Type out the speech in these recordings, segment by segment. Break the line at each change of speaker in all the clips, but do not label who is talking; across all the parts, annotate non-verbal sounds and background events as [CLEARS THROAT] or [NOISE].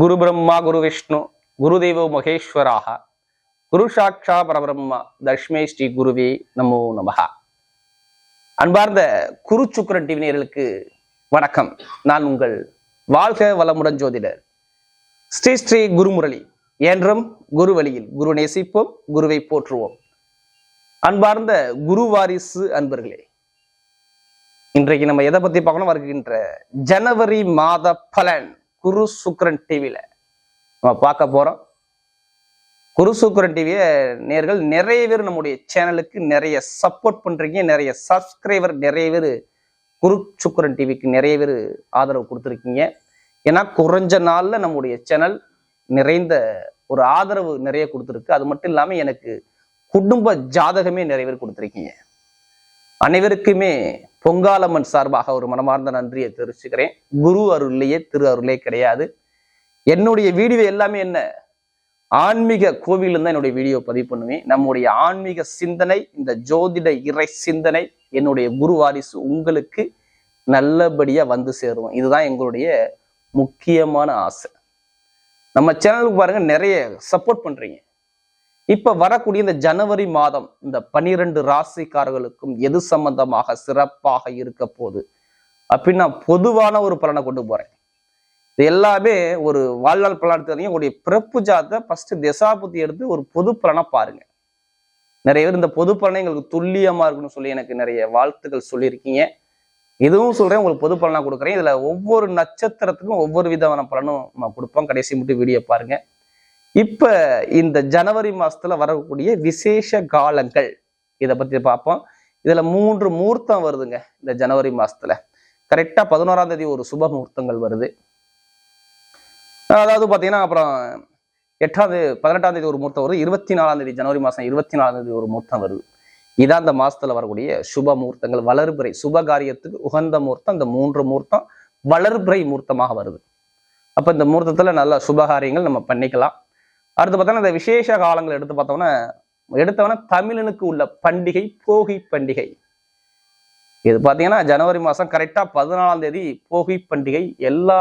குரு பிரம்மா குரு விஷ்ணு குருதேவோ மகேஸ்வராக குரு சாட்சா பரபிரம்மா தஷ்மே ஸ்ரீ குருவே நமோ நமகா அன்பார்ந்த குரு சுக்கரன் டிவி வணக்கம். நான் உங்கள் வாழ்க வளமுடன் ஜோதிடர் ஸ்ரீ ஸ்ரீ குருமுரளி. என்றும் குரு வழியில் குரு நேசிப்போம் குருவை போற்றுவோம். அன்பார்ந்த குரு வாரிசு அன்பர்களே இன்றைக்கு நம்ம எதை பத்தி பார்க்கணும்? வருகின்ற ஜனவரி மாத பலன். குரு சுக்ரன் டிவியில் நம்ம பார்க்க போகிறோம் குரு சுக்ரன் டிவியை நேர்கள் நிறைய பேர் நம்முடைய சேனலுக்கு நிறைய சப்போர்ட் பண்ணுறீங்க நிறைய சப்ஸ்கிரைபர் நிறைய பேர் குரு சுக்ரன் டிவிக்கு நிறைய பேர் ஆதரவு கொடுத்துருக்கீங்க. ஏன்னா குறைஞ்ச நாளில் நம்முடைய சேனல் நிறைந்த ஒரு ஆதரவு நிறைய கொடுத்துருக்கு. அது மட்டும் இல்லாமல் எனக்கு குடும்ப ஜாதகமே நிறைய பேர் கொடுத்துருக்கீங்க. அனைவருக்குமே பொங்காலம்மன் சார்பாக ஒரு மனமார்ந்த நன்றியை தெரிவிச்சுக்கிறேன். குரு அருள்லையே திரு அருளே கிடையாது. என்னுடைய வீடியோ எல்லாமே என்ன? ஆன்மீக கோவிலில் தான் என்னுடைய வீடியோ பதிவு பண்ணுவேன். நம்முடைய ஆன்மீக சிந்தனை இந்த ஜோதிட இறை சிந்தனை என்னுடைய குரு வாரிசு உங்களுக்கு நல்லபடியாக வந்து சேருவோம். இதுதான் எங்களுடைய முக்கியமான ஆசை. நம்ம சேனலுக்கு பாருங்க நிறைய சப்போர்ட் பண்றீங்க. இப்ப வரக்கூடிய இந்த ஜனவரி மாதம் இந்த பனிரெண்டு ராசிக்காரர்களுக்கும் எது சம்பந்தமாக சிறப்பாக இருக்க போகுது? அப்படின்னு நான் பொதுவான ஒரு பலனை கொண்டு போறேன். இது எல்லாமே ஒரு வாழ்நாள் பலன் தெரியும் உங்களுடைய பிறப்பு ஜாத்தை ஃபர்ஸ்ட் திசாபுத்தி எடுத்து ஒரு பொது பலனை பாருங்க. நிறைய பேர் இந்த பொது பலனை எங்களுக்கு துல்லியமா இருக்குன்னு சொல்லி எனக்கு நிறைய வாழ்த்துக்கள் சொல்லியிருக்கீங்க. இதுவும் சொல்றேன் உங்களுக்கு பொது பலனா கொடுக்குறேன். இதுல ஒவ்வொரு நட்சத்திரத்துக்கும் ஒவ்வொரு விதமான பலனும் நம்ம கொடுப்போம். கடைசி மட்டும் வீடியோ பாருங்க. இப்போ இந்த ஜனவரி மாதத்தில் வரக்கூடிய விசேஷ காலங்கள் இதை பற்றி பார்ப்போம். இதில் மூன்று முகூர்த்தம் வருதுங்க இந்த ஜனவரி மாசத்துல. கரெக்டாக பதினோராம் தேதி ஒரு சுப முகூர்த்தங்கள் வருது. அதாவது பார்த்தீங்கன்னா அப்புறம் எட்டாவது பதினெட்டாம் தேதி ஒரு முகூர்த்தம் வருது. இருபத்தி நாலாம் தேதி ஜனவரி மாதம் இருபத்தி நாலாம் தேதி ஒரு முகூர்த்தம் வருது. இதான் அந்த மாசத்துல வரக்கூடிய சுப முகூர்த்தங்கள் வளர்பிறை சுப காரியத்துக்கு உகந்த முகூர்த்தம். இந்த மூன்று முகூர்த்தம் வளர்பிறை முகூர்த்தமாக வருது. அப்போ இந்த முகூர்த்தத்தில் நல்ல சுபகாரியங்கள் நம்ம பண்ணிக்கலாம். அடுத்து பார்த்தோன்னா இந்த விசேஷ காலங்கள் எடுத்து பார்த்தோம்னா எடுத்தவன தமிழனுக்கு உள்ள பண்டிகை போகி பண்டிகை. இது பார்த்தீங்கன்னா ஜனவரி மாதம் கரெக்டாக பதினாலாம் தேதி போகி பண்டிகை. எல்லா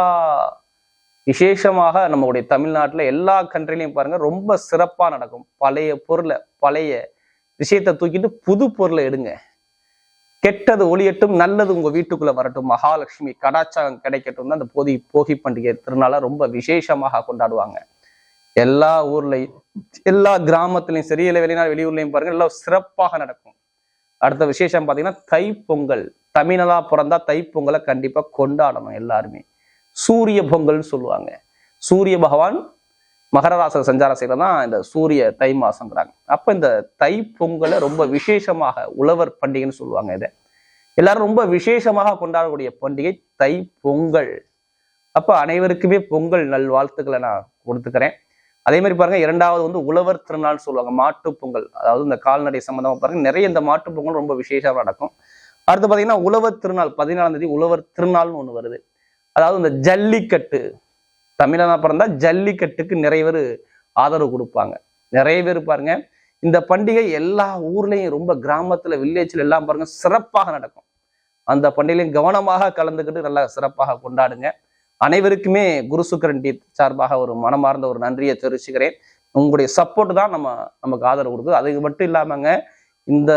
விசேஷமாக நம்மளுடைய தமிழ்நாட்டில் எல்லா கண்ட்ரிலையும் பாருங்க ரொம்ப சிறப்பாக நடக்கும். பழைய பொருளை பழைய விஷயத்தை தூக்கிட்டு புது பொருளை எடுங்க. கெட்டது ஒளியட்டும் நல்லது உங்கள் வீட்டுக்குள்ளே வரட்டும். மகாலட்சுமி கடாச்சாரம் கிடைக்கட்டும் தான் அந்த போதி போகி பண்டிகை திருநாளை ரொம்ப விசேஷமாக கொண்டாடுவாங்க. எல்லா ஊர்லையும் எல்லா கிராமத்துலயும் சரி இல்லை வெளிநாடு வெளியூர்லையும் பாருங்க எல்லாம் சிறப்பாக நடக்கும். அடுத்த விசேஷம் பார்த்தீங்கன்னா தைப்பொங்கல். பொங்கல் தமிழனா பிறந்தா தைப்பொங்கலை கண்டிப்பாக கொண்டாடணும் எல்லாருமே. சூரிய பொங்கல்னு சொல்லுவாங்க. சூரிய பகவான் மகர ராச சஞ்சார செய்யல தான் இந்த சூரிய தை மாசங்கிறாங்க அப்போ இந்த தை பொங்கலை ரொம்ப விசேஷமாக உழவர் பண்டிகைன்னு சொல்லுவாங்க இதை. எல்லாரும் ரொம்ப விசேஷமாக கொண்டாடக்கூடிய பண்டிகை தை பொங்கல் அப்போ அனைவருக்குமே பொங்கல் நல்வாழ்த்துக்களை நான் கொடுத்துக்கிறேன். அதே மாதிரி பாருங்க இரண்டாவது வந்து உழவர் திருநாள் சொல்லுவாங்க மாட்டு பொங்கல். அதாவது இந்த கால்நடை சம்பந்தமா பாருங்க நிறைய இந்த மாட்டு பொங்கல் ரொம்ப விசேஷமா நடக்கும். அடுத்து பாத்தீங்கன்னா உழவர் திருநாள் பதினாலாம் தேதி உழவர் திருநாள்னு ஒண்ணு வருது. அதாவது இந்த ஜல்லிக்கட்டு தமிழனா பிறந்தா ஜல்லிக்கட்டுக்கு நிறைய பேர் ஆதரவு கொடுப்பாங்க. நிறைய பேர் பாருங்க இந்த பண்டிகை எல்லா ஊர்லயும் ரொம்ப கிராமத்துல வில்லேஜ்ல எல்லாம் பாருங்க சிறப்பாக நடக்கும். அந்த பண்டிகையிலையும் கவனமாக கலந்துக்கிட்டு நல்லா சிறப்பாக கொண்டாடுங்க. அனைவருக்குமே குரு சுக்கரன் டீத் சார்பாக ஒரு மனமார்ந்த ஒரு நன்றியை தெரிவிச்சுக்கிறேன். உங்களுடைய சப்போர்ட் தான் நம்ம நமக்கு ஆதரவு கொடுக்குது. அதுக்கு மட்டும் இல்லாமங்க இந்த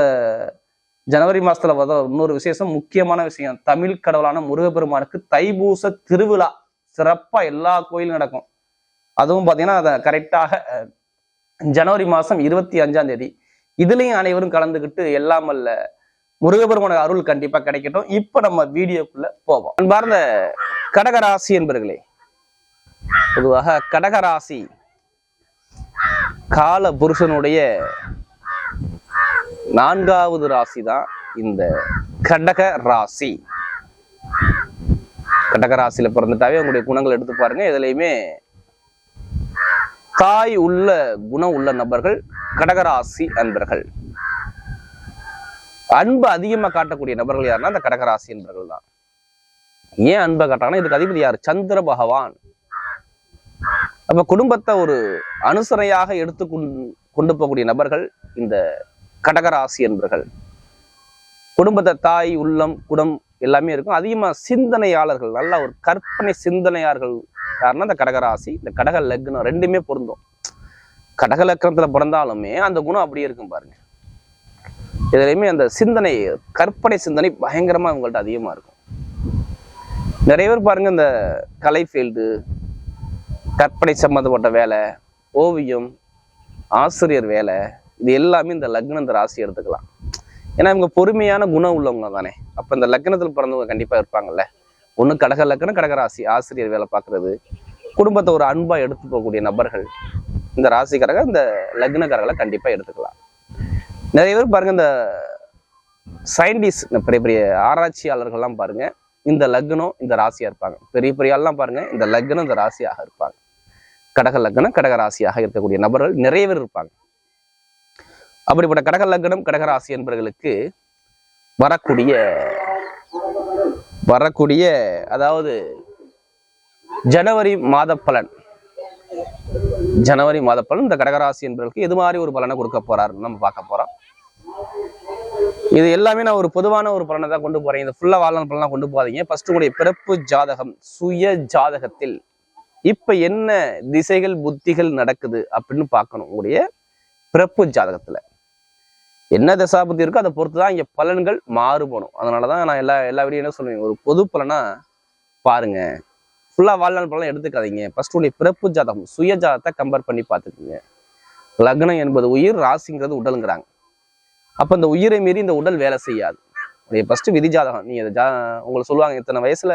ஜனவரி மாசத்துல வர இன்னொரு விசேஷம் முக்கியமான விஷயம் தமிழ் கடவுளான முருகப்பெருமானுக்கு தைபூச திருவிழா. சிறப்பா எல்லா கோயிலும் நடக்கும். அதுவும் பாத்தீங்கன்னா அதை கரெக்டாக ஜனவரி மாசம் இருபத்தி அஞ்சாம் தேதி. இதுலயும் அனைவரும் கலந்துக்கிட்டு எல்லாம் அல்ல முருகப்பெருமான அருள் கண்டிப்பா கிடைக்கட்டும். இப்ப நம்ம வீடியோக்குள்ள போவோம். அன்பார்ந்த கடகராசி என்பர்களே பொதுவாக கடகராசி கால புருஷனுடைய நான்காவது ராசி தான் இந்த கடக ராசி கடக ராசியில பிறந்துட்டாவே உங்களுடைய குணங்கள் எடுத்து பாருங்க. எதுலையுமே தாய் உள்ள குணம் உள்ள நபர்கள் கடகராசி அன்பர்கள். அன்பு அதிகமாக காட்டக்கூடிய நபர்கள் யாருன்னா அந்த கடகராசி என்பர்கள் தான் ஏன் அன்பை காட்டுறாங்கன்னா இதுக்கு அதிபதி யார்? சந்திர பகவான். அப்ப குடும்பத்தை ஒரு அனுசரையாக எடுத்து கொண்டு- கொண்டு போகக்கூடிய நபர்கள் இந்த கடகராசி என்பர்கள். குடும்பத்தை தாய் உள்ளம் குடம் எல்லாமே இருக்கும். அதிகமா சிந்தனையாளர்கள் நல்ல ஒரு கற்பனை சிந்தனையாளர்கள் காரணம் இந்த கடகராசி இந்த கடக லக்னம் ரெண்டுமே பொருந்தும். கடக லக்னத்துல பிறந்தாலுமே அந்த குணம் அப்படியே இருக்கும் பாருங்க. இதுலையுமே அந்த சிந்தனை கற்பனை சிந்தனை பயங்கரமா இவங்கள்ட்ட அதிகமா இருக்கும். நிறைய பேர் பாருங்க இந்த கலை ஃபீல்டு கற்பனை சம்மந்தப்பட்ட வேலை ஓவியம் ஆசிரியர் வேலை இது எல்லாமே இந்த லக்னம் இந்த ராசி எடுத்துக்கலாம். ஏன்னா இவங்க பொறுமையான குணம் உள்ளவங்க தானே. அப்போ இந்த லக்னத்தில் பிறந்தவங்க கண்டிப்பாக இருப்பாங்கல்ல. ஒன்று கடக லக்னம் கடக ராசி. ஆசிரியர் வேலை பார்க்குறது. குடும்பத்தை ஒரு அன்பாக எடுத்து போகக்கூடிய நபர்கள் இந்த ராசிக்காரங்க இந்த லக்னக்காரர்களை கண்டிப்பாக எடுத்துக்கலாம். நிறைய பேர் பாருங்கள் இந்த சயின்டிஸ்ட் பெரிய பெரிய ஆராய்ச்சியாளர்கள்லாம் பாருங்கள் இந்த லக்னம் இந்த ராசியா இருப்பாங்க. பெரிய பெரிய ஆள்லாம் பாருங்க இந்த லக்னம் இந்த ராசியாக இருப்பாங்க. கடக லக்னம் கடக ராசியாக இருக்கக்கூடிய நபர்கள் நிறைய பேர் இருப்பாங்க. அப்படிப்பட்ட கடக லக்னம் கடக ராசி என்பவர்களுக்கு வரக்கூடிய வரக்கூடிய அதாவது ஜனவரி மாத பலன். ஜனவரி மாத பலன் இந்த கடகராசி என்பவர்களுக்கு எது மாதிரி ஒரு பலனை கொடுக்க போறாருன்னு நம்ம பார்க்க போறோம். இது எல்லாமே நான் ஒரு பொதுவான ஒரு பலனை தான் கொண்டு போறேன். இந்த ஃபுல்லா வாழ்நாள் பலனா கொண்டு போகாதீங்க. ஃபர்ஸ்ட் கூட பிறப்பு ஜாதகம் சுய ஜாதகத்தில் இப்ப என்ன திசைகள் புத்திகள் நடக்குது அப்படின்னு பார்க்கணும். உங்களுடைய பிறப்பு ஜாதகத்துல. என்ன தசாபுத்தி இருக்கோ அதை பொறுத்து தான் இங்க பலன்கள் மாறுபடும் அதனாலதான் நான் எல்லா எல்லா வீடியோ என்ன சொல்லுவேன் ஒரு பொது பலனா பாருங்க. ஃபுல்லா வாழ்நாள் பலன் எடுத்துக்காதீங்க. ஃபர்ஸ்ட் உடைய பிறப்பு ஜாதகம் சுய ஜாதகத்தை கம்பேர் பண்ணி பார்த்துக்குங்க. லக்னம் என்பது உயிர் ராசிங்கிறது உடலுங்கிறாங்க. அப்போ இந்த உயிரை மீறி இந்த உடல் வேலை செய்யாது. ஃபர்ஸ்ட் விதி ஜாதகம் நீங்க ஜா உங்களை சொல்லுவாங்க இத்தனை வயசுல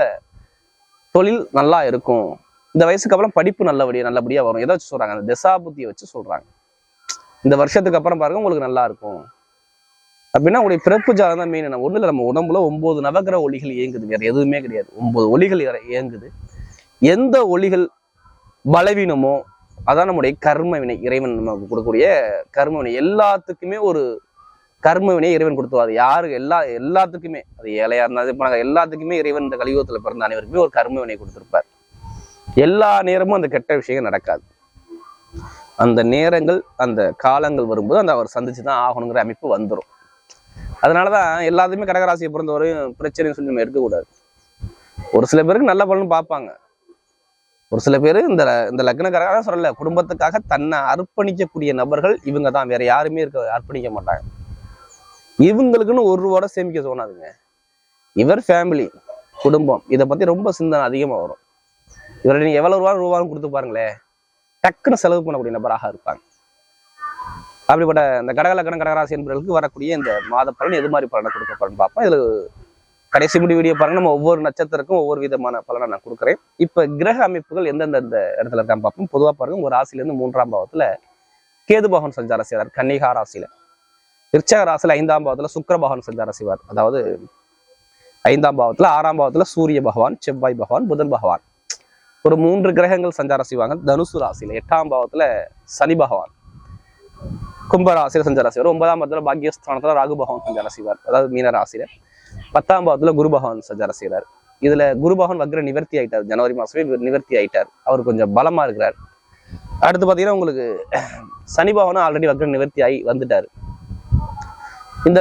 தொழில் நல்லா இருக்கும். இந்த வயசுக்கு அப்புறம் படிப்பு நல்லபடியா நல்லபடியா வரும். எதை வச்சு சொல்றாங்க? அந்த திசாபுத்தியை வச்சு சொல்றாங்க. இந்த வருஷத்துக்கு அப்புறம் பாருங்க உங்களுக்கு நல்லா இருக்கும். அப்படின்னா உங்களுடைய பிறப்பு ஜாதகம் தான் மெயின் என்ன? இல்லை நம்ம உடம்புல ஒம்பது நவகிரக ஒளிகள் இயங்குது. வேற எதுவுமே கிடையாது. ஒம்பது ஒளிகள் இயங்குது. எந்த ஒளிகள் பலவீனமோ அதான் நம்முடைய கர்ம வினை இறைவன் நமக்கு கொடுக்கக்கூடிய கர்ம வினை. எல்லாத்துக்குமே ஒரு கர்ம வினை இறைவன் கொடுத்துவார் யாரு? எல்லா எல்லாத்துக்குமே. அது ஏழையா இருந்தாலும் பணக்கார- எல்லாத்துக்குமே இறைவன் இந்த கலியுகத்துல பிறந்த அனைவருக்குமே ஒரு கர்ம வினை எல்லா நேரமும் அந்த கெட்ட விஷயம் நடக்காது. அந்த நேரங்கள் அந்த காலங்கள் வரும்போது அந்த அவர் சந்திச்சு தான் ஆகணுங்கிற அமைப்பு வந்துடும் அதனாலதான் எல்லாத்துக்குமே கடகராசியை பிறந்தவரையும் பிரச்சனைன்னு சொல்லி நம்ம எடுக்கக்கூடாது. ஒரு சில பேருக்கு நல்ல பலன் பார்ப்பாங்க. ஒரு சில பேர் இந்த இந்த லக்னக்காரங்க சொல்லல குடும்பத்துக்காக தன்னை அர்ப்பணிக்கக்கூடிய நபர்கள் இவங்க தான் வேற யாருமே இருக்க அர்ப்பணிக்க மாட்டாங்க. இவங்களுக்குன்னு ஒரு ரூபா சேமிக்க தோணாதுங்க இவர் ஃபேமிலி குடும்பம். இதை பத்தி ரொம்ப சிந்தனை அதிகமா வரும். இவரை நீங்க எவ்வளவு ரூபா ரூபான்னு கொடுத்து பாருங்களேன் டக்குன்னு செலவு பண்ணக்கூடிய நபராக இருப்பாங்க. அப்படிப்பட்ட இந்த கடகலக்கண கடகராசி என்பவர்களுக்கு வரக்கூடிய இந்த மாத பலன் எது மாதிரி பலனை கொடுக்க பலன் பார்ப்போம். இதுல கடைசி முடி வீடியோ பாருங்க. நம்ம ஒவ்வொரு நட்சத்திரக்கும் ஒவ்வொரு விதமான பலனை நான் கொடுக்குறேன். இப்ப கிரக அமைப்புகள் எந்தெந்த இந்த இடத்துல இருக்கான்னு பார்ப்போம். பொதுவா பாருங்க ஒரு ராசில இருந்து மூன்றாம் பாவத்துல கேது பகவான் சஞ்சார செய்கிறார் கன்னிகா ராசியில. விருச்சக ராசியில் ஐந்தாம் பாவத்தில் சுக்கிர பகவான் சஞ்சாரம் செய்வார் அதாவது ஐந்தாம் பாவத்துல ஆறாம் பாவத்துல சூரிய பகவான் செவ்வாய் பகவான் புதன் பகவான். ஒரு மூன்று கிரகங்கள் சஞ்சாரம் செய்வாங்க. தனுசு ராசியில் எட்டாம் பாவத்துல சனி பகவான். கும்ப ராசியில் சஞ்சாரம் செய்வார். ஒன்பதாம் பாவத்தில் பாக்கியஸ்தானத்துல ராகு பகவான் சஞ்சாரம் செய்வார். அதாவது மீன ராசியில். பத்தாம் பாவத்துல குரு பகவான் சஞ்சாரம் செய்கிறார் இதுல குரு பகவான் வக்ர நிவர்த்தி ஆயிட்டார். ஜனவரி மாசமே நிவர்த்தி ஆயிட்டார். அவர் கொஞ்சம் பலமா இருக்கிறார். அடுத்து பாத்தீங்கன்னா உங்களுக்கு சனி பகவானும் ஆல்ரெடி வக்ர நிவர்த்தி ஆகி வந்துட்டாரு. இந்த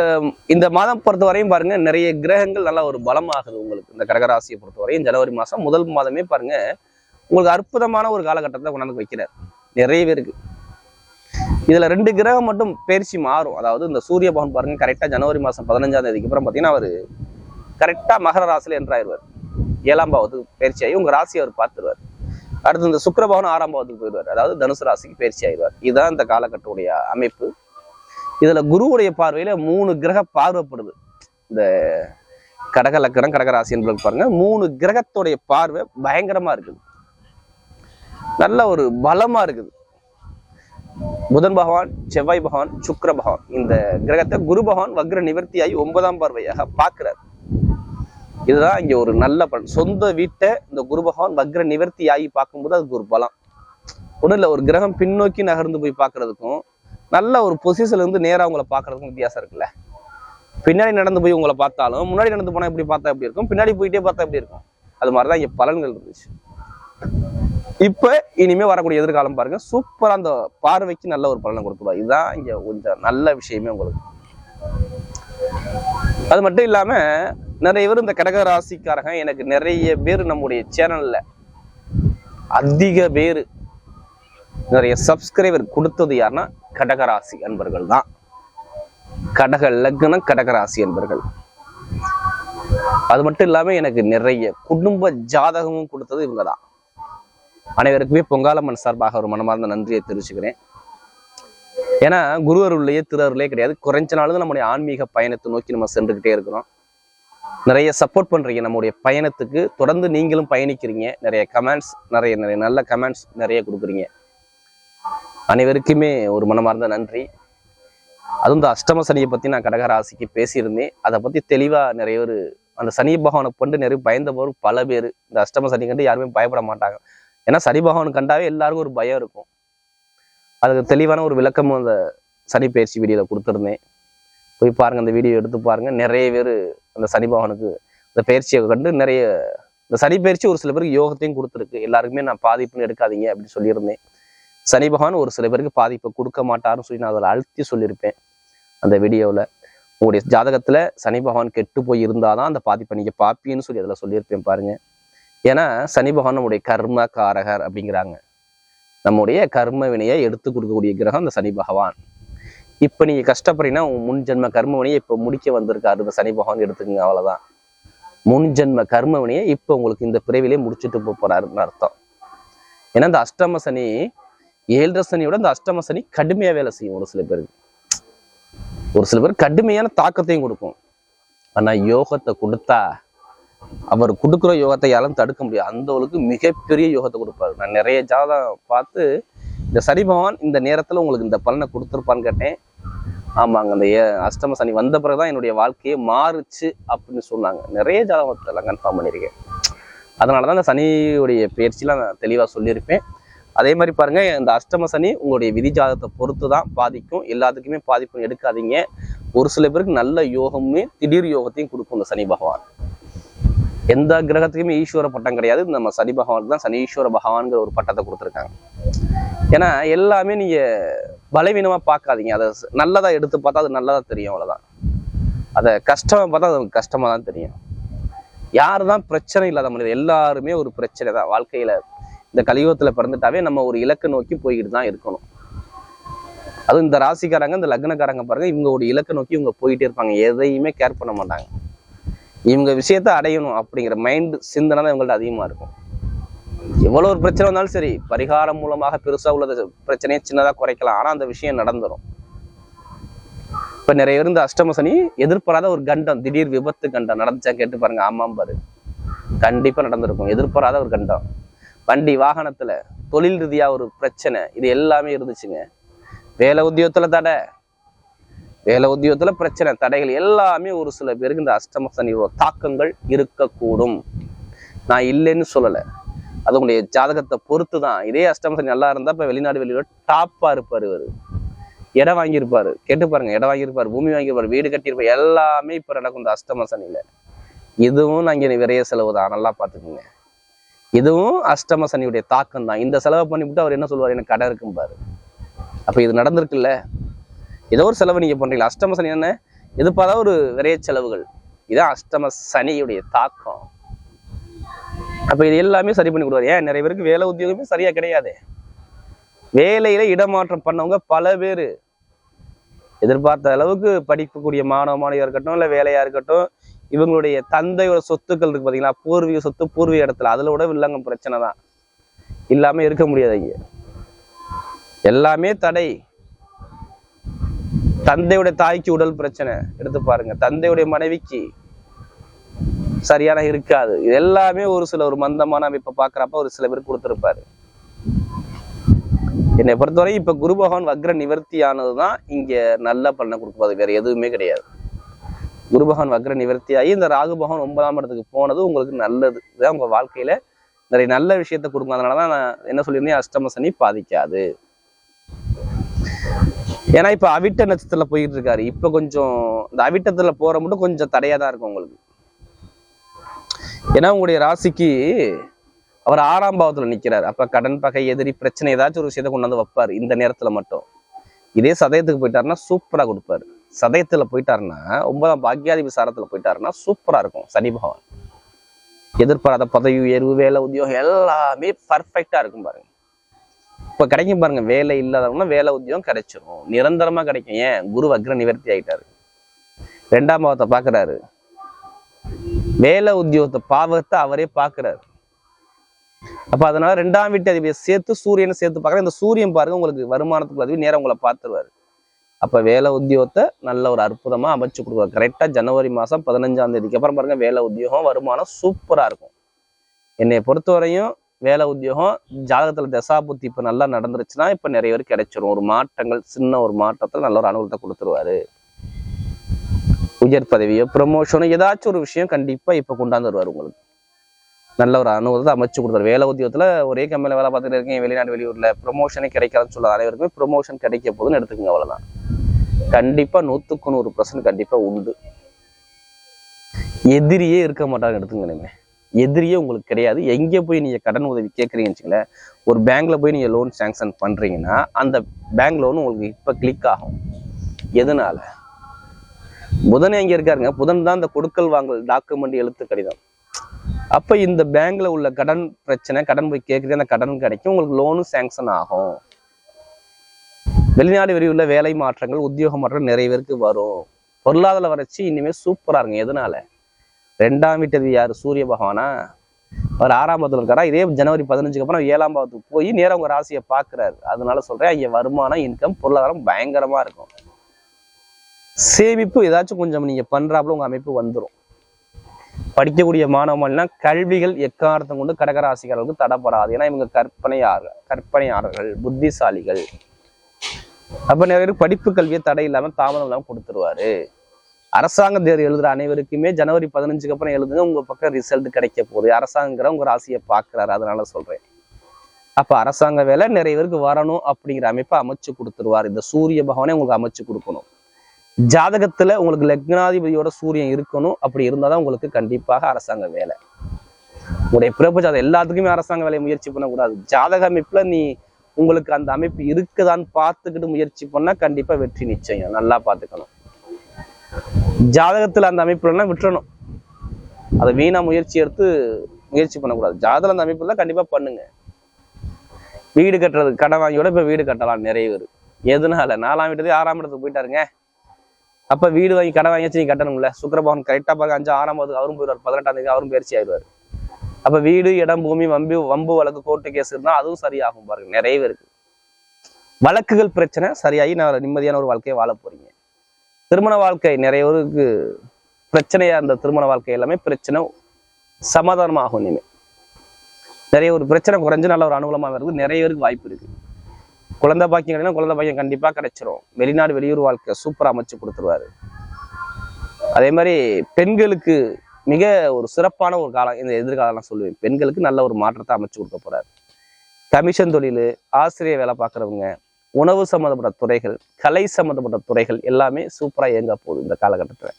இந்த மாதம் பொறுத்த வரையும் பாருங்க நிறைய கிரகங்கள் நல்லா ஒரு பலமாகுது உங்களுக்கு. இந்த கடகராசியை பொறுத்தவரையும் ஜனவரி மாதம் முதல் மாதமே பாருங்க உங்களுக்கு அற்புதமான ஒரு காலகட்டத்தை கொண்டாந்து வைக்கிறார். நிறைய பேருக்கு. இதுல ரெண்டு கிரகம் மட்டும் பயிற்சி மாறும். அதாவது இந்த சூரிய பவன் பாருங்க கரெக்டா ஜனவரி மாதம் பதினஞ்சாம் தேதிக்கு அப்புறம் பாத்தீங்கன்னா அவர் கரெக்டா மகர ராசியில் என்றாயிருவார் ஏழாம் பாவத்துக்கு பயிற்சி ஆகி உங்க ராசியை அவர் பார்த்துருவார். அடுத்து இந்த சுக்கரபவன் ஆறாம் பாவத்துக்கு போயிடுவார் அதாவது தனுசு ராசிக்கு பயிற்சி ஆயிடுவார் இதுதான் இந்த காலகட்டத்துடைய அமைப்பு. இதுல குருவுடைய பார்வையில மூணு கிரக பார்வைப்படுது. இந்த கடக லக்கணம் கடகராசி என்பது பாருங்க மூணு கிரகத்துடைய பார்வை பயங்கரமா இருக்குது. நல்ல ஒரு பலமா இருக்குது. புதன் பகவான் செவ்வாய் பகவான் சுக்கர பகவான் இந்த கிரகத்தை குரு பகவான் வக்ர நிவர்த்தியாகி ஒன்பதாம் பார்வையாக பார்க்கிறார். இதுதான் இங்க ஒரு நல்ல பலன். சொந்த வீட்டை இந்த குரு பகவான் வக்ர நிவர்த்தியாகி பார்க்கும்போது அதுக்கு ஒரு பலம். ஒன்றும் இல்லை ஒரு கிரகம் பின்னோக்கி நகர்ந்து போய் பார்க்கறதுக்கும் நல்ல ஒரு பொசிஷன்ல இருந்து நேரா உங்களை பார்க்கறதுக்கும் வித்தியாசம் இருக்குல்ல. பின்னாடி நடந்து போய் உங்களை பார்த்தாலும் முன்னாடி நடந்து போனால் எப்படி பார்த்தா எப்படி இருக்கும்? பின்னாடி போயிட்டே பார்த்தா எப்படி இருக்கும்? அது மாதிரிதான் இங்கே பலன்கள் இருந்துச்சு. இப்ப இனிமேல் வரக்கூடிய எதிர்காலம் பாருங்க. சூப்பராக அந்த பார்வைக்கு நல்ல ஒரு பலனை கொடுத்துருவா. இதுதான் இங்க கொஞ்சம் நல்ல விஷயமே உங்களுக்கு. அது மட்டும் இல்லாம நிறைய பேர் இந்த கடக ராசிக்காரங்க எனக்கு நிறைய பேர் நம்முடைய சேனல்ல அதிக பேர் நிறைய சப்ஸ்கிரைபர் கொடுத்தது யாருன்னா கடகராசி அன்பர்கள் தான். கடக லக்னம் கடகராசி அன்பர்கள். அது மட்டும் இல்லாம எனக்கு நிறைய குடும்ப ஜாதகமும் கொடுத்தது இவங்க தான் அனைவருக்குமே பொங்காலம்மன் சார்பாக ஒரு மனமார்ந்த நன்றியை தெரிவிச்சுக்கிறேன். ஏன்னா குரு அருள்லையே திரு அருளே கிடையாது. குறைஞ்ச நாளும் நம்முடைய ஆன்மீக பயணத்தை நோக்கி நம்ம சென்றுக்கிட்டே இருக்கிறோம். நிறைய சப்போர்ட் பண்றீங்க. நம்முடைய பயணத்துக்கு தொடர்ந்து நீங்களும் பயணிக்கிறீங்க. நிறைய கமெண்ட்ஸ் நிறைய நிறைய நல்ல கமெண்ட்ஸ் நிறைய கொடுக்குறீங்க. அனைவருக்குமே ஒரு மனமார்ந்த நன்றி. அதுவும் இந்த அஷ்டம சனியை பற்றி நான் கடகராசிக்கு பேசியிருந்தேன். அதை பற்றி தெளிவாக நிறைய பேர் அந்த சனி பகவானை கொண்டு நிறைய பயந்தவர் பல பேர் இந்த அஷ்டம சனி கண்டு யாருமே பயப்பட மாட்டாங்க. ஏன்னா சனி பகவான் கண்டாவே எல்லாருக்கும் ஒரு பயம் இருக்கும். அதுக்கு தெளிவான ஒரு விளக்கம் அந்த சனி பயிற்சி வீடியோவில் கொடுத்துருந்தேன். போய் பாருங்கள் அந்த வீடியோ எடுத்து பாருங்கள் நிறைய பேர் அந்த சனி பகவானுக்கு இந்த பயிற்சியை கண்டு நிறைய இந்த சனி பயிற்சி ஒரு சில பேருக்கு யோகத்தையும் கொடுத்துருக்கு. எல்லாருக்குமே நான் பாதிப்புன்னு எடுக்காதீங்க அப்படின்னு சொல்லியிருந்தேன். சனி பகவான் ஒரு சில பேருக்கு பாதிப்பை கொடுக்க மாட்டாருன்னு சொல்லி நான் அதில் அழுத்தி சொல்லியிருப்பேன் அந்த வீடியோவில். உங்களுடைய ஜாதகத்துல சனி பகவான் கெட்டு போய் இருந்தாதான் அந்த பாதிப்பை நீங்க பார்ப்பீன்னு சொல்லி அதில் சொல்லியிருப்பேன் பாருங்க. ஏன்னா சனி பகவான் நம்முடைய கர்ம காரகர் அப்படிங்கிறாங்க. நம்முடைய கர்ம வினையை எடுத்து கொடுக்கக்கூடிய கிரகம் அந்த சனி பகவான். இப்ப நீங்க கஷ்டப்படுறீங்கன்னா உன் முன் ஜென்ம கர்ம வினையை இப்ப முடிக்க வந்திருக்காரு இந்த சனி பகவான் எடுத்துக்கங்க அவ்வளவுதான். முன் ஜென்ம கர்ம வினையை இப்ப உங்களுக்கு இந்த பிறவிலே முடிச்சுட்டு போகிறாருன்னு போறாருன்னு அர்த்தம். ஏன்னா இந்த அஷ்டம சனி ஏழரை சனியோட இந்த அஷ்டம சனி கடுமையாக வேலை செய்யும் ஒரு சில பேருக்கு. ஒரு சில பேர் கடுமையான தாக்கத்தையும் கொடுக்கும். ஆனால் யோகத்தை கொடுத்தா அவர் கொடுக்குற யோகத்தை யாரும் தடுக்க முடியாது. அந்த அளவுக்கு மிகப்பெரிய யோகத்தை கொடுப்பாரு. நான் நிறைய ஜாதகம் பார்த்து இந்த சனி பகவான் இந்த நேரத்தில் உங்களுக்கு இந்த பலனை கொடுத்துருப்பான்னு கேட்டேன். ஆமாங்க அந்த ஏ- அஷ்டம சனி வந்த பிறகுதான் என்னுடைய வாழ்க்கையே மாறுச்சு அப்படின்னு சொன்னாங்க. நிறைய ஜாதகத்தெல்லாம் கன்ஃபார்ம் பண்ணியிருக்கேன். அதனாலதான் இந்த சனியுடைய பயிற்சியெல்லாம் நான் தெளிவாக சொல்லியிருப்பேன். அதே மாதிரி பாருங்க இந்த அஷ்டம சனி உங்களுடைய விதி ஜாதகத்தை பொறுத்து தான் பாதிக்கும். எல்லாத்துக்குமே பாதிப்பும் எடுக்காதீங்க. ஒரு சில பேருக்கு நல்ல யோகமுமே திடீர் யோகத்தையும் கொடுக்கும் இந்த சனி பகவான். எந்த கிரகத்துக்குமே ஈஸ்வர பட்டம் கிடையாது. நம்ம சனி பகவானுக்கு தான் சனீஸ்வர பகவான்கிற ஒரு பட்டத்தை கொடுத்துருக்காங்க. ஏன்னா எல்லாமே நீங்க பலவீனமா பார்க்காதீங்க. அதை நல்லதாக நல்லதா எடுத்து பார்த்தா அது நல்லதா தெரியும் அவ்வளவுதான். அதை கஷ்டமா பார்த்தா அது கஷ்டமா தான் தெரியும். யாரு தான் பிரச்சனை இல்லாத மனிதர் எல்லாருமே ஒரு பிரச்சனை தான் வாழ்க்கையில இந்த கலியுகத்தில் பிறந்துட்டாவே நம்ம ஒரு இலக்கை நோக்கி போய்கிட்டு தான் இருக்கணும். அதுவும் இந்த ராசிக்காரங்க இந்த லக்னக்காரங்க பாருங்க இவங்க ஒரு இலக்கை நோக்கி இவங்க போயிட்டே இருப்பாங்க. எதையுமே கேர் பண்ண மாட்டாங்க. இவங்க விஷயத்த அடையணும் அப்படிங்கிற மைண்ட் சிந்தனை தான் இவங்கள்ட்ட அதிகமா இருக்கும். எவ்வளவு ஒரு பிரச்சனை வந்தாலும் சரி பரிகாரம் மூலமாக பெருசா உள்ள பிரச்சனையை சின்னதா குறைக்கலாம். ஆனா அந்த விஷயம் நடந்துரும். இப்ப நிறைய பேர் இந்த அஷ்டம சனி எதிர்பாராத ஒரு கண்டம் திடீர் விபத்து கண்டம். நடந்துச்சா கேட்டு பாருங்க. ஆமாம் பாரு. கண்டிப்பா நடந்திருக்கும். எதிர்பாராத ஒரு கண்டம். வண்டி வாகனத்தில் தொழில் ரீதியாக ஒரு பிரச்சனை இது எல்லாமே இருந்துச்சுங்க. வேலை உத்தியோகத்தில் தடை. வேலை உத்தியோகத்தில் பிரச்சனை தடைகள் எல்லாமே ஒரு சில பேருக்கு இந்த அஷ்டம சனியோட தாக்கங்கள் இருக்கக்கூடும். நான் இல்லைன்னு சொல்லலை. அது உங்களுடைய ஜாதகத்தை பொறுத்து தான் இதே அஷ்டம சனி நல்லா இருந்தால் இப்போ வெளிநாடு வெளியூர் டாப்பாக இருப்பார் இவர். இடம் வாங்கியிருப்பார். கேட்டு பாருங்க இடம் வாங்கியிருப்பார் பூமி வாங்கியிருப்பாரு வீடு கட்டியிருப்பார் எல்லாமே இப்போ நடக்கும் இந்த அஷ்டம சனியில். இதுவும் நான் இங்கே விரைய செலவு தான் நல்லா பார்த்துக்குங்க. இதுவும் அஷ்டம சனியுடைய தாக்கம் தான் இந்த செலவை பண்ணிவிட்டு அவர் என்ன சொல்லுவார் எனக்கு கடை இருக்கும் பாரு. அப்ப இது நடந்திருக்குல்ல? ஏதோ ஒரு செலவு நீங்க பண்றீங்களா அஷ்டம சனி என்ன? எதிர்பாராத ஒரு விரைய செலவுகள். இதான் அஷ்டம சனியுடைய தாக்கம். அப்ப இது எல்லாமே சரி பண்ணி கொடுவார் ஏன்? நிறைய பேருக்கு வேலை உத்தியோகமே சரியா கிடையாது. வேலையில இடமாற்றம் பண்ணவங்க பல பேர். எதிர்பார்த்த அளவுக்கு படிக்கக்கூடிய மாணவ மாணவியா இருக்கட்டும் இல்ல வேலையா இருக்கட்டும் இவங்களுடைய தந்தையோட சொத்துக்கள் இருக்கு பாத்தீங்களா? பூர்வீக சொத்து பூர்வீக இடத்துல. அதுல விட வில்லங்கம் பிரச்சனை தான். இல்லாம இருக்க முடியாது இங்க. எல்லாமே தடை. தந்தையுடைய தாய்க்கு உடல் பிரச்சனை. எடுத்து பாருங்க. தந்தையுடைய மனைவிக்கு சரியான இருக்காது. இது எல்லாமே ஒரு சில ஒரு மந்தமான அமைப்பை பாக்குறப்ப ஒரு சில பேர் கொடுத்திருப்பாரு. என்னை பொறுத்தவரை இப்ப குரு பகவான் வக்ர நிவர்த்தி ஆனதுதான் இங்க நல்ல பலனை கொடுக்குறது வேற எதுவுமே கிடையாது. குரு பகவான் வக்ர நிவர்த்தியாகி இந்த ராகு பகவான் ஒன்பதாம் இடத்துக்கு போனது உங்களுக்கு நல்லது. இதுதான் உங்க வாழ்க்கையில நிறைய நல்ல விஷயத்த கொடுக்கும் அதனாலதான் நான் என்ன சொல்லியிருந்தேன்? அஷ்டம சனி பாதிக்காது. ஏன்னா இப்ப அவிட்ட நட்சத்திரத்துல போயிட்டு இருக்காரு இப்ப கொஞ்சம் இந்த அவிட்டத்துல போற மட்டும் கொஞ்சம் தடையாக தான் இருக்கும் உங்களுக்கு. ஏன்னா உங்களுடைய ராசிக்கு அவர் ஆறாம் பாவத்தில் நிற்கிறார் அப்ப கடன் பகை எதிரி பிரச்சனை ஏதாச்சும் ஒரு விஷயத்தை கொண்டு வந்து வைப்பாரு. இந்த நேரத்துல மட்டும். இதே சதயத்துக்கு போயிட்டாருன்னா சூப்பரா கொடுப்பாரு. சதயத்துல போயிட்டாருன்னா ஒன்பதாம் பாக்கியாதிபதி சாரத்துல போயிட்டாருன்னா சூப்பரா இருக்கும் சனி பகவான். எதிர்பாராத பதவி உயர்வு வேலை உத்தியோகம் எல்லாமே பர்ஃபெக்டாக இருக்கும் பாருங்க. இப்போ கிடைக்கும் பாருங்க வேலை இல்லாதவங்கன்னா வேலை உத்தியோகம் கிடைச்சிரும். நிரந்தரமா கிடைக்கும். ஏன்? குரு வக்ர நிவர்த்தி ஆயிட்டாரு. ரெண்டாம் பாவத்தை பார்க்குறாரு வேலை உத்தியோகத்தை பாவத்தை அவரே பார்க்குறாரு அப்போ அதனால ரெண்டாம் வீட்டு அதிபதியை சேர்த்து சூரியனை சேர்த்து பார்க்கற இந்த சூரியன் பாருங்க உங்களுக்கு வருமானத்துக்கு அதிபதி நேரம் உங்களை பார்த்துருவாரு. அப்ப வேலை உத்தியோகத்தை நல்ல ஒரு அற்புதமா அமைச்சு கொடுக்குறோம். கரெக்டா ஜனவரி மாசம் பதினஞ்சாம் தேதிக்கு அப்புறம் பாருங்க வேலை உத்தியோகம் வருமானம் சூப்பரா இருக்கும். என்னை பொறுத்தவரையும் வேலை உத்தியோகம் ஜாதகத்தில் தசாபுத்தி இப்ப நல்லா நடந்துருச்சுன்னா இப்ப நிறைய பேர் கிடைச்சிரும். ஒரு மாற்றங்கள் சின்ன ஒரு மாற்றத்துல நல்ல ஒரு அனுகூலத்தை கொடுத்துருவாரு. உயர் பதவியோ ப்ரமோஷனோ ஏதாச்சும் ஒரு விஷயம் கண்டிப்பா இப்ப கொண்டாந்து வருவார் உங்களுக்கு. நல்ல ஒரு அனுபவத்தை அமைச்சு கொடுத்தாரு. வேலை உத்தியோகத்தில் ஒரே கம்பெனியில் வேலை பார்த்துட்டு இருக்கீங்க வெளிநாடு வெளியூரில் ப்ரொமோஷனே கிடைக்காதுன்னு சொல்ல அனைவருக்குமே ப்ரொமோஷன் கிடைக்க போதுன்னு எடுத்துக்கோங்க அவ்வளோதான் கண்டிப்பாக நூற்றுக்கு நூறு பர்சன்ட் கண்டிப்பாக உண்டு. எதிரியே இருக்க மாட்டாங்க எடுத்துங்க எதிரியே உங்களுக்கு கிடையாது. எங்கே போய் நீங்கள் கடன் உதவி கேட்குறீங்கன்னு வச்சுங்களேன் ஒரு பேங்க்ல போய் நீங்கள் லோன் சாங்ஷன் பண்ணுறீங்கன்னா அந்த பேங்க் லோன் உங்களுக்கு இப்போ கிளிக் ஆகும். எதனால? புதன் எங்கே இருக்காருங்க? புதன் தான் இந்த கொடுக்கல் வாங்கல் டாக்குமெண்ட் எழுத்து கடிதம். அப்போ இந்த பேங்க்ல உள்ள கடன் பிரச்சனை கடன் போய் கேட்குறது அந்த கடன் கிடைக்கும் உங்களுக்கு லோனும் சேங்ஷன் ஆகும். வெளிநாடு வெளியுள்ள வேலை மாற்றங்கள் உத்தியோக மாற்றங்கள் நிறைய பேருக்கு வரும். பொருளாதார வறட்சி இனிமே சூப்பரா இருங்க எதனால? ரெண்டாம் வீட்டது யார்? சூரிய பகவானா? அவர் ஆறாம் பாவத்தில் இருக்காரா? இதே ஜனவரி பதினஞ்சுக்கு அப்புறம் ஏழாம் பாவத்துக்கு போய் நேரம் உங்க ராசியை பார்க்குறாரு. அதனால சொல்றேன் இங்க வருமானம் இன்கம் பொருளாதாரம் பயங்கரமா இருக்கும். சேமிப்பு ஏதாச்சும் கொஞ்சம் நீங்க பண்றாப்புல உங்க அமைப்பு வந்துடும் படிக்கக்கூடிய மாணவர்கள்னா கல்விகள் எக்காரத்தம் கொண்டு கடகராசிக்காரர்களுக்கு தடப்படாது ஏன்னா இவங்க கற்பனையாளர்கள் கற்பனையாளர்கள் புத்திசாலிகள். அப்ப நிறைய பேர் படிப்பு கல்வியை தடை இல்லாம தாமதம் இல்லாம கொடுத்துருவாரு. அரசாங்க தேர்வு எழுதுற அனைவருக்குமே ஜனவரி பதினஞ்சுக்கு அப்புறம் எழுதுங்க உங்க பக்கம் ரிசல்ட் கிடைக்க போகுது. அரசாங்கிற உங்க ராசியை பாக்குறாரு அதனால சொல்றேன். அப்ப அரசாங்க வேலை நிறைய பேருக்கு வரணும் அப்படிங்கிற அமைப்பை அமைச்சு கொடுத்துருவார். இந்த சூரிய பகவானே உங்களுக்கு அமைச்சு கொடுக்கணும். ஜாதகத்துல உங்களுக்கு லக்னாதிபதியோட சூரியன் இருக்கணும். அப்படி இருந்தாதான் உங்களுக்கு கண்டிப்பாக அரசாங்க வேலை. உங்களுடைய பிறப்பு ஜாதகம் எல்லாத்துக்குமே அரசாங்க வேலையை முயற்சி பண்ணக்கூடாது. ஜாதக அமைப்புல நீ உங்களுக்கு அந்த அமைப்பு இருக்குதான்னு பார்த்துக்கிட்டு முயற்சி பண்ணா கண்டிப்பா வெற்றி நிச்சயம். நல்லா பார்த்துக்கணும். ஜாதகத்துல அந்த அமைப்புலன்னா விட்டுறணும். அதை வீணா முயற்சி எடுத்து முயற்சி பண்ணக்கூடாது. ஜாதகம் அந்த அமைப்புல கண்டிப்பா பண்ணுங்க. வீடு கட்டுறது கடன் வாங்கியோட இப்ப வீடு கட்டலாம் நிறைய பேர். எதனால? நாலாம் வீட்டுல ஆறாம் இடத்துக்கு போயிட்டாருங்க. அப்ப வீடு வாங்கி கடன் வாங்கி நீ கட்டணும்ல? சுக்கரபவன் கரெக்டா பார்க்க அஞ்சு ஆறாம் போது அவரும் போயிடுவார். பதினெட்டாம் தேதி அவரும் பயிற்சி ஆயிடுவார். அப்ப வீடு இடம் பூமி வம்பு வம்பு வழக்கு கோர்ட்டு கேஸ் இருந்தா அதுவும் சரியாகும் பாருங்க. நிறைய இருக்கு. வழக்குகள் பிரச்சனை சரியாகி நான் நிம்மதியான ஒரு வாழ்க்கையை வாழ போறீங்க. திருமண வாழ்க்கை நிறைய பேருக்கு பிரச்சனையா இருந்த திருமண வாழ்க்கை எல்லாமே பிரச்சனை சமாதானமாகும் இனிமே. நிறைய ஒரு பிரச்சனை குறைஞ்சு நல்ல ஒரு அனுகூலமாக இருக்குது நிறைய பேருக்கு வாய்ப்பு இருக்கு. குழந்தை பாக்கியம் கிடையாது குழந்தை பாக்கியம் கண்டிப்பா கிடைச்சிரும். வெளிநாடு வெளியூர் வாழ்க்கை சூப்பரா அமைச்சு கொடுத்துருவாரு. அதே மாதிரி பெண்களுக்கு மிக ஒரு சிறப்பான ஒரு காலம் இந்த எதிர்காலம் நான் சொல்லுவேன். பெண்களுக்கு நல்ல ஒரு மாற்றத்தை அமைச்சு கொடுக்க போறாரு. கமிஷன் தொழில் ஆசிரியர் வேலை பார்க்குறவங்க உணவு சம்மந்தப்பட்ட துறைகள் கலை சம்மந்தப்பட்ட துறைகள் எல்லாமே சூப்பராக இயங்க போகுது இந்த காலகட்டத்தில்.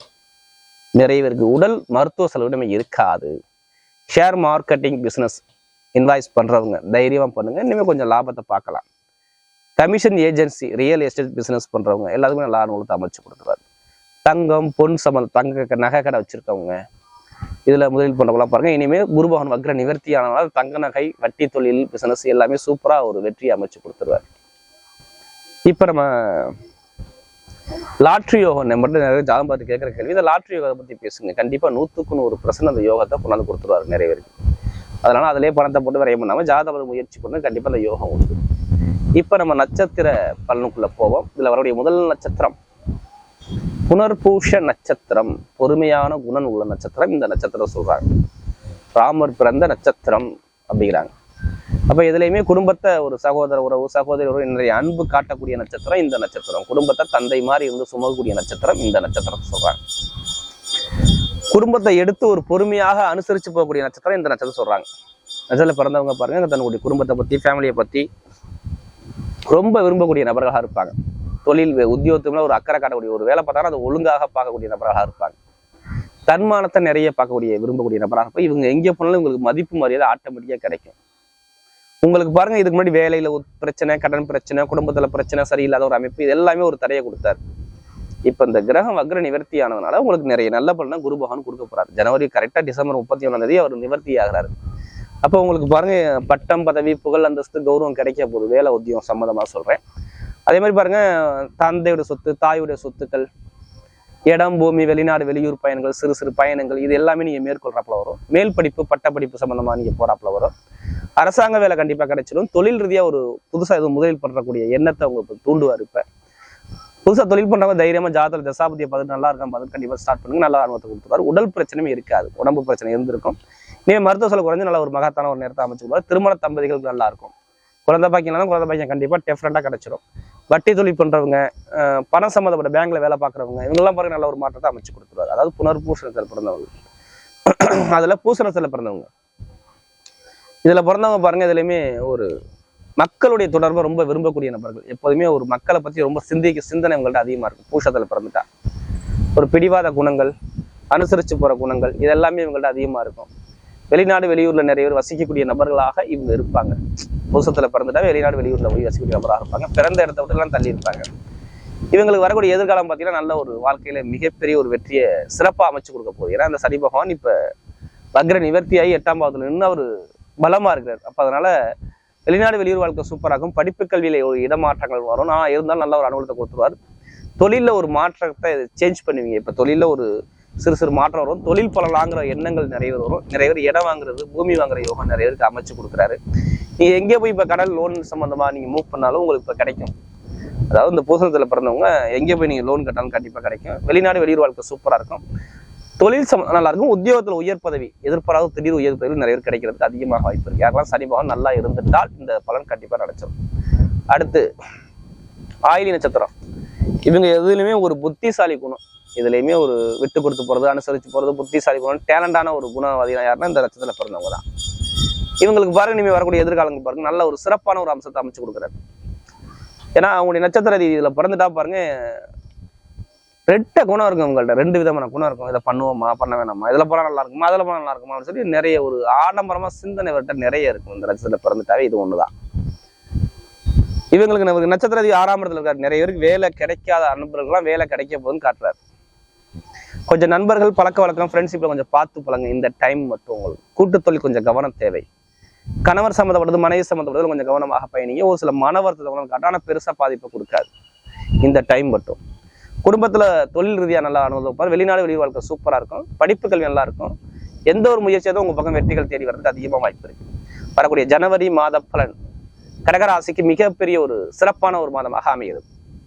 நிறைய பேருக்கு உடல் மருத்துவ செலவு நம்ம இருக்காது. ஷேர் மார்க்கெட்டிங் பிஸ்னஸ் இன்வாய்ஸ் பண்ணுறவங்க தைரியமாக பண்ணுங்க. இனிமேல் கொஞ்சம் லாபத்தை பார்க்கலாம். Commission agency real estate business பண்றவங்க எல்லாத்துக்குமே நல்ல அனுகூலத்தை அமைச்சு கொடுத்துருவாரு தங்கம் பொன் சம்பந்த தங்க நகை கடை வச்சிருக்கவங்க இதுல முதலீடு பண்ணுறவங்களாம் பாருங்க. இனிமேல் குருபகன் வக்ர நிவர்த்தி தங்க நகை வட்டி தொழில் பிசினஸ் எல்லாமே சூப்பரா ஒரு வெற்றி அமைச்சு கொடுத்துருவாரு. இப்ப நம்ம லாட்ரி யோகம் நம்மகிட்ட நிறைய ஜாதகம் பார்த்து கேட்குற கேள்வி. இந்த லாட்ரி யோகத்தை பத்தி பேசுங்க. கண்டிப்பா நூற்றுக்கு நூறு பர்சன்ட் அந்த யோகத்தை கொண்டாந்து கொடுத்துருவாரு நிறைய பேருக்கு. அதனால அதிலே பணத்தை போட்டு விரைய பண்ணாமல் ஜாதகம் முயற்சி பண்ண. கண்டிப்பா அந்த யோகம் உண்டு. இப்ப நம்ம நட்சத்திர பலனுக்குள்ளே போவோம். இதில் வரக்கூடிய முதல் நட்சத்திரம் புனர்பூஷ நட்சத்திரம் பொறுமையான குணன் உள்ள நட்சத்திரம் இந்த நட்சத்திரம் சொல்றாங்க. ராமர் பிறந்த நட்சத்திரம் அப்படிங்கிறாங்க. அப்போ இதுலயுமே குடும்பத்தை ஒரு சகோதர உறவு சகோதரி உறவு நிறைய அன்பு காட்டக்கூடிய நட்சத்திரம் இந்த நட்சத்திரம். குடும்பத்தை தந்தை மாதிரி இருந்து சுமக்கக்கூடிய நட்சத்திரம் இந்த நட்சத்திரம் சொல்றாங்க. குடும்பத்தை எடுத்து ஒரு பொறுமையாக அனுசரிச்சு போகக்கூடிய நட்சத்திரம் இந்த நட்சத்திரம் சொல்றாங்க. நட்சத்திரம் பிறந்தவங்க பாருங்க தன்னுடைய குடும்பத்தை பத்தி ஃபேமிலியை பத்தி ரொம்ப விரும்பக்கூடிய நபர்களாக இருப்பாங்க. தொழில் வே- உத்தியோகத்துல ஒரு அக்கறை காட்டக்கூடிய ஒரு வேலை பார்த்தாலும் அதை ஒழுங்காக பார்க்கக்கூடிய நபர்களாக இருப்பாங்க. தன்மானத்தை நிறைய பார்க்கக்கூடிய விரும்பக்கூடிய நபராக இருப்பாங்க. இவங்க எங்கே போனாலும் உங்களுக்கு மதிப்பு மரியாதை ஆட்டோமேட்டிக்காக கிடைக்கும். உங்களுக்கு பாருங்க இதுக்கு முன்னாடி வேலையில ஒரு பிரச்சனை கடன் பிரச்சனை குடும்பத்துல பிரச்சனை சரியில்லாத ஒரு அமைப்பு இது எல்லாமே ஒரு தடையை கொடுத்தாரு. இப்ப இந்த கிரகம் வக்ர நிவர்த்தி ஆனதுனால உங்களுக்கு நிறைய நல்ல பலனை குரு பகவான் கொடுக்க போறாரு. ஜனவரி கரெக்டா டிசம்பர் முப்பத்தி ஒன்றாம் தேதி அவர் நிவர்த்தி ஆகிறாரு. அப்போ உங்களுக்கு பாருங்க பட்டம் பதவி புகழ் அந்தஸ்து கௌரவம் கிடைக்க போகுது. வேலை உத்தியம் சம்மந்தமா சொல்றேன். அதே மாதிரி பாருங்க தந்தையோட சொத்து தாயுடைய சொத்துக்கள் இடம் பூமி வெளிநாடு வெளியூர் பயணங்கள் சிறு சிறு பயணங்கள் இது எல்லாமே நீங்க மேற்கொள்றாப்புல வரும். மேல் படிப்பு பட்டப்படிப்பு சம்மந்தமாக நீங்கள் நீங்க போறாப்புல வரும். அரசாங்க வேலை கண்டிப்பா கிடைச்சிடும் தொழில் ரீதியா ஒரு புதுசா எதுவும் முதலில் பண்றக்கூடிய எண்ணத்தை உங்களுக்கு தூண்டுவார் இப்ப. புதுசா தொழில் பண்ணுறவங்க தைரியமாக ஜாதகத்தில் தசாபதியை பார்த்து நல்லா இருக்கும் பார்த்து கண்டிப்பா ஸ்டார்ட் பண்ணுங்க. நல்லா ஆர்வத்தை கொடுத்துருவாரு. உடல் பிரச்சனையும் இருக்காது. உடம்பு பிரச்சனை இருந்திருக்கும். நீ மருத்துவ செலவு குறைஞ்சு நல்ல ஒரு மகத்தான ஒரு நேரத்தை அமைச்சுக்குவார் திருமண தம்பதிகளுக்கு நல்லா இருக்கும் குழந்தை பாக்கியம்னாலும் குழந்தை பாக்கியம் கண்டிப்பா டெஃபரெண்டா கிடச்சிரும். வட்டி தொழில் பண்றவங்க பணம் சம்மந்தப்பட்ட பேங்க்ல வேலை பார்க்குறவங்க இவங்கெல்லாம் பாருங்க நல்ல ஒரு மாற்றத்தை அமைச்சு கொடுத்துருவாரு. அதாவது புனர்பூசணத்தில் பிறந்தவங்க. [CLEARS THROAT] அதுல பூசணத்தில் பிறந்தவங்க. இதுல பிறந்தவங்க பாருங்க இதுலயுமே ஒரு மக்களுடைய தொடர்பை ரொம்ப விரும்பக்கூடிய நபர்கள். எப்போதுமே ஒரு மக்களை பத்தி ரொம்ப சிந்திக்க சிந்தனை உங்கள்ட்ட அதிகமா இருக்கும். பூஷத்துல பிறந்துட்டா. ஒரு பிடிவாத குணங்கள் அனுசரிச்சு போற குணங்கள் இதெல்லாமே இவங்கள்ட்ட அதிகமா இருக்கும். வெளிநாடு வெளியூர்ல நிறைய பேர் வசிக்கக்கூடிய நபர்களாக இவங்க இருப்பாங்க. பூசத்துல பிறந்துட்டா வெளிநாடு வெளியூர்ல போய் வசிக்கக்கூடிய நபராக இருப்பாங்க. பிறந்த இடத்த விட்டு எல்லாம் தள்ளி இருப்பாங்க. இவங்களுக்கு வரக்கூடிய எதிர்காலம் பார்த்தீங்கன்னா நல்ல ஒரு வாழ்க்கையில மிகப்பெரிய ஒரு வெற்றியை சிறப்பா அமைச்சு கொடுக்க போகுது. ஏன்னா அந்த சனி பகவான் இப்ப வக்ர நிவர்த்தியாகி எட்டாம் பாவத்துல நின்று அவர் பலமா இருக்கிறார். அப்ப அதனால வெளிநாடு வெளியூர் வாழ்க்கை சூப்பராகும் படிப்பு கல்வியில ஒரு இடமாற்றங்கள் வரும். நான் இருந்தாலும் நல்ல ஒரு அனுகூலத்தை கொடுத்துருவார். தொழிலில் ஒரு மாற்றத்தை சேஞ்ச் பண்ணுவீங்க. இப்ப தொழிலில் ஒரு சிறு சிறு மாற்றம் வரும். தொழில் பலனாங்கிற எண்ணங்கள் நிறைய வரும். நிறைய பேர் இடம் வாங்குறது பூமி வாங்குற யோகம் நிறைய பேருக்கு அமைச்சு கொடுக்குறாரு. நீங்க எங்கே போய் இப்ப கடன் லோன் சம்பந்தமா நீங்க மூவ் பண்ணாலும் உங்களுக்கு இப்ப கிடைக்கும். அதாவது இந்த பூசணத்தில் பிறந்தவங்க எங்கே போய் நீங்க லோன் கட்டாலும் கண்டிப்பா கிடைக்கும். வெளிநாடு வெளியூர் வாழ்க்கை சூப்பரா இருக்கும். தொழில் சம நல்லா இருக்கும். உத்தியோகத்துல உயர் பதவி எதிர்பாராத திடீர் உயர் பதவி நிறைய பேர் கிடைக்கிறதுக்கு அதிகமாக வாய்ப்பு இருக்கு. யாரெல்லாம் சனி பகவான் நல்லா இருந்துட்டால் இந்த பலன் கண்டிப்பா நடச்சிடும் அடுத்து ஆயிலி நட்சத்திரம். இவங்க எதுலையுமே ஒரு புத்திசாலி குணம். இதுலையுமே ஒரு விட்டு கொடுத்து போறது அனுசரிச்சு போறது புத்திசாலி போகிறது டேலண்டான ஒரு குணவாதினா யாருன்னா இந்த லட்சத்தில் பிறந்தவங்க தான். இவங்களுக்கு பாருங்க இனிமே வரக்கூடிய எதிர்காலங்கள் பாருங்க நல்ல ஒரு சிறப்பான ஒரு அம்சத்தை அமைச்சு கொடுக்குறாரு. ஏன்னா அவங்களுடைய நட்சத்திர ரீதி பிறந்துட்டா பாருங்க ரெட்ட குணம் இருக்கும் உங்கள்ட்ட ரெண்டு விதமான குணம் இருக்கும். இதை பண்ணுவோமா பண்ண வேணாமா இதுல போனா நல்லா இருக்குமா அதுல போனா நல்லா இருக்குமா அப்படின்னு சொல்லி நிறைய ஒரு ஆடம்பரமா சிந்தனை இவர்கிட்ட நிறைய இருக்கும். இந்த நட்சத்திரத்தில் பிறந்துட்டாவே இது ஒண்ணுதான். இவங்களுக்கு நமக்கு நட்சத்திர ஆறாம் இடத்துல இருக்காரு. நிறைய பேருக்கு வேலை கிடைக்காத நண்பர்கள்லாம் வேலை கிடைக்க போகுதுன்னு காட்டுறாரு. கொஞ்சம் நண்பர்கள் பழக்க வழக்கம் ஃப்ரெண்ட்ஷிப்பில் கொஞ்சம் பார்த்து பழங்க இந்த டைம் மட்டும் உங்களுக்கு. கூட்டுத்தொழில் கொஞ்சம் கவனம் தேவை. கணவர் சம்மந்தப்பட்டது மனைவி சம்மந்தப்பட்டது கொஞ்சம் கவனமாக பயணிங்க. ஒரு சில மன வருத்தத்தை பெருசாக காட்டும் பாதிப்பை கொடுக்காது. இந்த டைம் மட்டும். குடும்பத்தில் தொழில் ரீதியாக நல்லா அனுபவப்பார் வெளிநாடு வெளி வாழ்க்கை சூப்பராக இருக்கும். படிப்பு கல்வி நல்லா இருக்கும். எந்த ஒரு முயற்சியாவது உங்கள் பக்கம் வெற்றிகள் தேடி வர்றதுக்கு அதிகமாக வாய்ப்பு இருக்கு. வரக்கூடிய ஜனவரி மாத பலன். கடகராசிக்கு மிகப்பெரிய ஒரு சிறப்பான ஒரு மாதமாக அமைகிறது.